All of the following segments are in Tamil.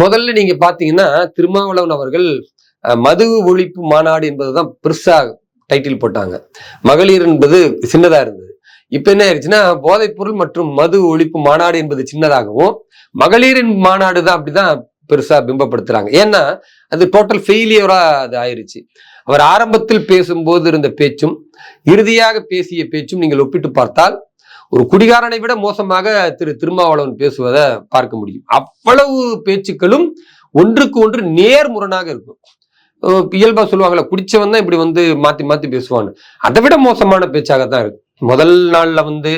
முதல்ல நீங்க பாத்தீங்கன்னா திருமாவளவன் அவர்கள் மது ஒழிப்பு மாநாடு என்பதுதான் பெருசா டைட்டில் போட்டாங்க. மகளிர் என்பது சின்னதா இருந்தது. இப்ப என்ன ஆயிடுச்சுன்னா போதைப்பொருள் மற்றும் மது ஒழிப்பு மாநாடு என்பது சின்னதாகவும் மகளிரின் மாநாடு தான் அப்படிதான் பெருசா பிம்பப்படுத்துறாங்க. ஏன்னா அது டோட்டல் ஃபெயிலியரா அது ஆயிருச்சு. அவர் ஆரம்பத்தில் பேசும்போது இருந்த பேச்சும் இறுதியாக பேசிய பேச்சும் நீங்கள் ஒப்பிட்டு பார்த்தால் ஒரு குடிகாரனை விட மோசமாக திரு திருமாவளவன் பேசுவதை பார்க்க முடியும். அவ்வளவு பேச்சுக்களும் ஒன்றுக்கு ஒன்று நேர்முரணாக இருக்கும். இயல்பா சொல்லுவாங்கல்ல குடிச்சவன் தான் இப்படி வந்து மாத்தி மாத்தி பேசுவான்னு. அதை விட மோசமான பேச்சாக தான் இருக்கு முதல் நாள்ல வந்து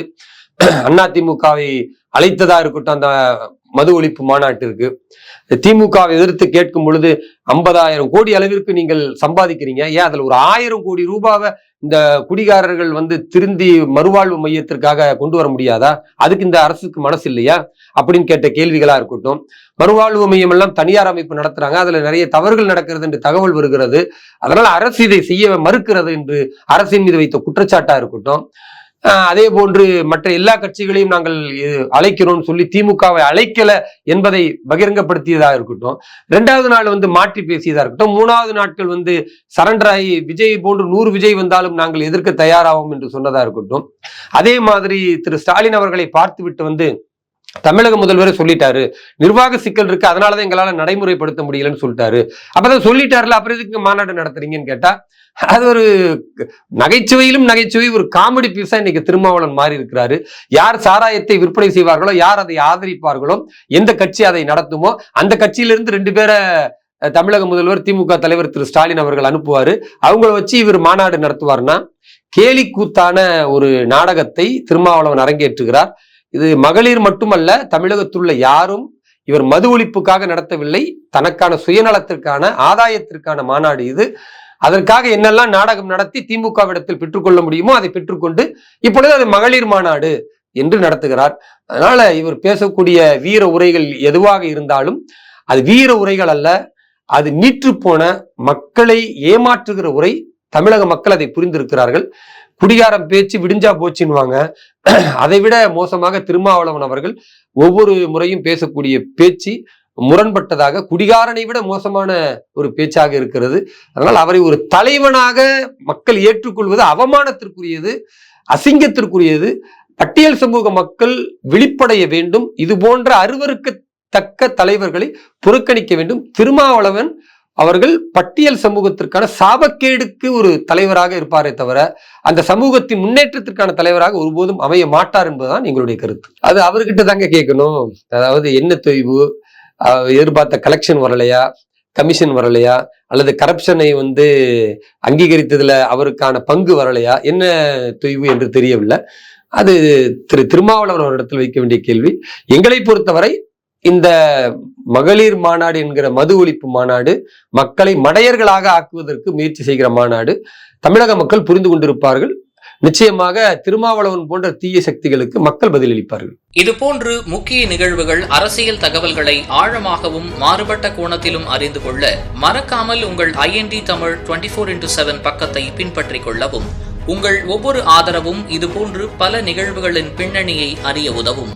அதிமுகவை அழைத்ததா இருக்கட்டும் அந்த மது ஒழிப்பு மாநாட்டிற்கு. திமுகவை எதிர்த்து கேட்கும் பொழுது ஐம்பதாயிரம் கோடி அளவிற்கு நீங்கள் சம்பாதிக்கிறீங்க. ஏன் அதுல ஒரு ஆயிரம் கோடி ரூபாவை இந்த குடிகாரர்கள் வந்து திருந்தி மறுவாழ்வு மையத்திற்காக கொண்டு வர முடியாதா? அதுக்கு இந்த அரசுக்கு மனசு இல்லையா? அப்படின்னு கேட்ட கேள்விகளா இருக்கட்டும். மறுவாழ்வு மையம் எல்லாம் தனியார் அமைப்பு நடத்துறாங்க. அதுல நிறைய தவறுகள் நடக்கிறது என்று தகவல் வருகிறது. அதனால அரசு இதை செய்ய மறுக்கிறது என்று அரசின் மீது வைத்த குற்றச்சாட்டா இருக்கட்டும். அதே போன்று மற்ற எல்லா கட்சிகளையும் நாங்கள் அழைக்கிறோம்னு சொல்லி திமுகவை அழைக்கல என்பதை பகிரங்கப்படுத்தியதா இருக்கட்டும். ரெண்டாவது நாள் வந்து மாற்றி பேசியதா இருக்கட்டும். மூணாவது நாட்கள் வந்து சரண்டர் ஆகி விஜய் போன்று நூறு விஜய் வந்தாலும் நாங்கள் எதிர்க்க தயாராகும் என்று சொன்னதா இருக்கட்டும். அதே மாதிரி திரு ஸ்டாலின் அவர்களை பார்த்துவிட்டு வந்து தமிழக முதல்வரே சொல்லிட்டாரு. நிர்வாக சிக்கல் இருக்கு அதனாலதான் எங்களால நடைமுறைப்படுத்த முடியலன்னு சொல்லிட்டாரு. அப்பதான் சொல்லிட்டாருல அப்புறம் எதுக்கு மாநாடு நடத்துறீங்கன்னு கேட்டா அது ஒரு நகைச்சுவையிலும் நகைச்சுவை ஒரு காமெடி பீஸா இன்னைக்கு திருமாவளவன் மாறி இருக்கிறாரு. யார் சாராயத்தை விற்பனை செய்வார்களோ யார் அதை ஆதரிப்பார்களோ எந்த கட்சி அதை நடத்துமோ அந்த கட்சியிலிருந்து ரெண்டு பேரை தமிழக முதல்வர் திமுக தலைவர் திரு ஸ்டாலின் அவர்கள் அனுப்புவாரு. அவங்கள வச்சு இவர் மாநாடு நடத்துவார்னா கேலி கூத்தான ஒரு நாடகத்தை திருமாவளவன் அரங்கேற்றுகிறார். இது மகளிர் மட்டுமல்ல தமிழகத்தில் உள்ள யாரும் இவர் மது ஒழிப்புக்காக நடத்தவில்லை. தனக்கான சுயநலத்திற்கான ஆதாயத்திற்கான மாநாடு இது. அதற்காக என்னெல்லாம் நாடகம் நடத்தி திமுகவிடத்தில் பெற்றுக்கொள்ள முடியுமோ அதை பெற்றுக்கொண்டு இப்பொழுது அது மகளிர் மாநாடு என்று நடத்துகிறார். அதனால இவர் பேசக்கூடிய வீர உரைகள் எதுவாக இருந்தாலும் அது வீர உரைகள் அல்ல அது நீற்று போன மக்களை ஏமாற்றுகிற உரை தமிழக மக்கள் அதை புரிந்திருக்கிறார்கள். குடிகாரம் பேச்சு விடிஞ்சா போச்சுன்னுவாங்க. அதை விட மோசமாக திருமாவளவன் அவர்கள் ஒவ்வொரு முறையும் பேசக்கூடிய பேச்சு முரண்பட்டதாக குடிகாரனை விட மோசமான ஒரு பேச்சாக இருக்கிறது. அதனால் அவரை ஒரு தலைவனாக மக்கள் ஏற்றுக்கொள்வது அவமானத்திற்குரியது அசிங்கத்திற்குரியது. பட்டியல் சமூக மக்கள் விழிப்படைய வேண்டும். இது போன்ற அருவருக்கத்தக்க தலைவர்களை புறக்கணிக்க வேண்டும். திருமாவளவன் அவர்கள் பட்டியல் சமூகத்திற்கான சாபக்கேடுக்கு ஒரு தலைவராக இருப்பாரே தவிர அந்த சமூகத்தின் முன்னேற்றத்திற்கான தலைவராக ஒருபோதும் அமைய மாட்டார் என்பதுதான் எங்களுடைய கருத்து. அது அவர்கிட்ட தாங்க கேட்கணும். அதாவது என்ன தொய்வு? எதிர்பார்த்த கலெக்ஷன் வரலையா? கமிஷன் வரலையா? அல்லது கரப்ஷனை வந்து அங்கீகரித்ததுல அவருக்கான பங்கு வரலையா? என்ன தொய்வு என்று தெரியவில்லை. அது திரு திருமாவளவன் அவரிடத்தில் வைக்க வேண்டிய கேள்வி. எங்களை பொறுத்தவரை இந்த மகளிர் மாநாடு என்கிற மது ஒழிப்பு மாநாடு மக்களை மடையர்களாக ஆக்குவதற்கு முயற்சி செய்கிற மாநாடு தமிழக மக்கள் புரிந்து கொண்டிருப்பார்கள். நிச்சயமாக திருமாவளவன் போன்ற தீய சக்திகளுக்கு மக்கள் பதிலளிப்பார்கள். இதுபோன்று முக்கிய நிகழ்வுகள் அரசியல் தகவல்களை ஆழமாகவும் மாறுபட்ட கோணத்திலும் அறிந்து கொள்ள மறக்காமல் உங்கள் IND Tamil twenty four into seven பக்கத்தை பின்பற்றிக் கொள்ளவும். உங்கள் ஒவ்வொரு ஆதரவும் இதுபோன்று பல நிகழ்வுகளின் பின்னணியை அறிய உதவும்.